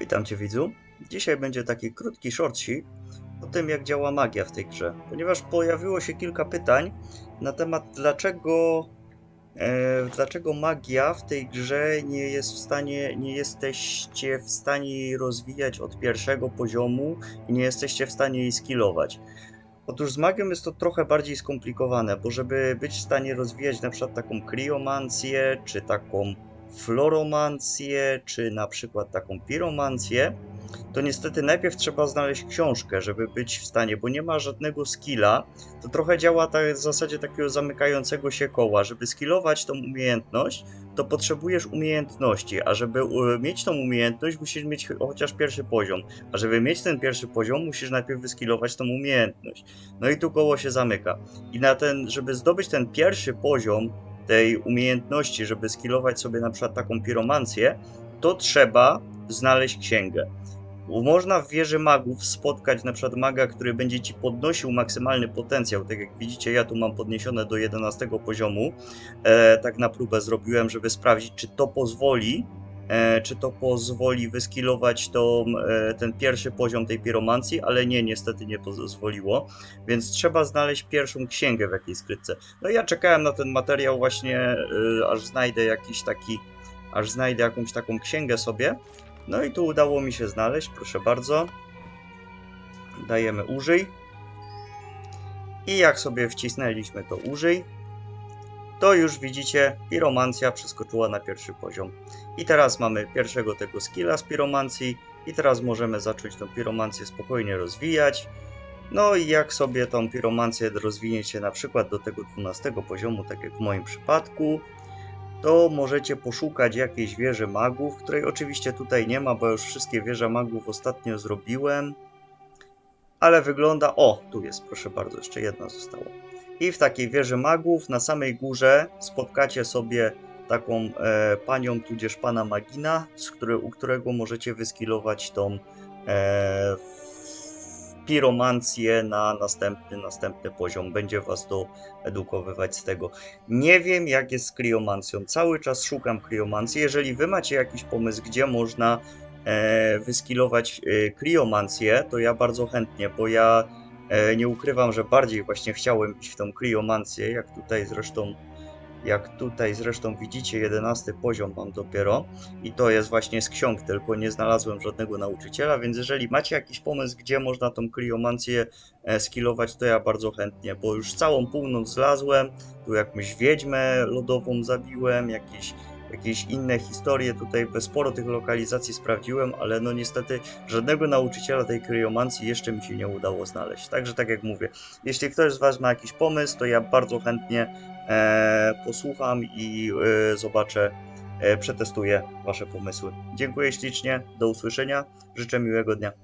Witam Cię widzu. Dzisiaj będzie taki krótki shortcik o tym jak działa magia w tej grze, ponieważ pojawiło się kilka pytań na temat dlaczego e, dlaczego magia w tej grze nie jest w stanie, nie jesteście w stanie jej rozwijać od pierwszego poziomu i nie jesteście w stanie jej skillować. Otóż z magią jest to trochę bardziej skomplikowane, bo żeby być w stanie rozwijać na przykład taką kriomancję, czy taką floromancję, czy na przykład taką piromancję, to niestety najpierw trzeba znaleźć książkę, żeby być w stanie, bo nie ma żadnego skilla. To trochę działa tak w zasadzie takiego zamykającego się koła. Żeby skillować tą umiejętność, to potrzebujesz umiejętności, a żeby mieć tą umiejętność, musisz mieć ch- chociaż pierwszy poziom. A żeby mieć ten pierwszy poziom, musisz najpierw wyskillować tą umiejętność. No i tu koło się zamyka. I na ten, żeby zdobyć ten pierwszy poziom tej umiejętności, żeby skillować sobie na przykład taką piromancję, to trzeba znaleźć księgę. Można w wieży magów spotkać na przykład maga, który będzie ci podnosił maksymalny potencjał. Tak jak widzicie, ja tu mam podniesione do 11 poziomu. E, tak na próbę zrobiłem, żeby sprawdzić, czy to pozwoli, czy to pozwoli wyskilować tą, e, ten pierwszy poziom tej piromancji, ale nie, niestety nie pozwoliło. Więc trzeba znaleźć pierwszą księgę w jakiejś skrytce. No ja czekałem na ten materiał właśnie, e, aż znajdę jakiś taki, aż znajdę jakąś taką księgę sobie. No i tu udało mi się znaleźć, proszę bardzo. Dajemy użyj. I jak sobie wcisnęliśmy to użyj, to już widzicie, piromancja przeskoczyła na pierwszy poziom. I teraz mamy pierwszego tego skilla z piromancji i teraz możemy zacząć tą piromancję spokojnie rozwijać. No i jak sobie tą piromancję rozwiniecie na przykład do tego 12 poziomu, tak jak w moim przypadku, to możecie poszukać jakiejś wieży magów, której oczywiście tutaj nie ma, bo już wszystkie wieże magów ostatnio zrobiłem. Ale wygląda. O, tu jest, proszę bardzo, jeszcze jedna została. I w takiej wieży magów na samej górze spotkacie sobie taką e, panią, tudzież pana Magina, z który, u którego możecie wyskilować tą e, piromancję na następny, następny poziom. Będzie was to edukowywać z tego. Nie wiem, jak jest z kriomancją. Cały czas szukam kriomancji. Jeżeli wy macie jakiś pomysł, gdzie można e, wyskilować e, kriomancję, to ja bardzo chętnie, bo ja nie ukrywam, że bardziej właśnie chciałem iść w tą kriomancję, jak tutaj zresztą jak tutaj zresztą widzicie, 11 poziom mam dopiero. I to jest właśnie z ksiąg, tylko nie znalazłem żadnego nauczyciela, więc jeżeli macie jakiś pomysł, gdzie można tą kriomancję e, skillować, to ja bardzo chętnie, bo już całą północ zlazłem, tu jakąś wiedźmę lodową zabiłem, jakieś, jakieś inne historie, tutaj sporo tych lokalizacji sprawdziłem, ale no niestety żadnego nauczyciela tej kriomancji jeszcze mi się nie udało znaleźć. Także tak jak mówię, jeśli ktoś z Was ma jakiś pomysł, to ja bardzo chętnie e, posłucham i e, zobaczę, e, przetestuję Wasze pomysły. Dziękuję ślicznie, do usłyszenia, życzę miłego dnia.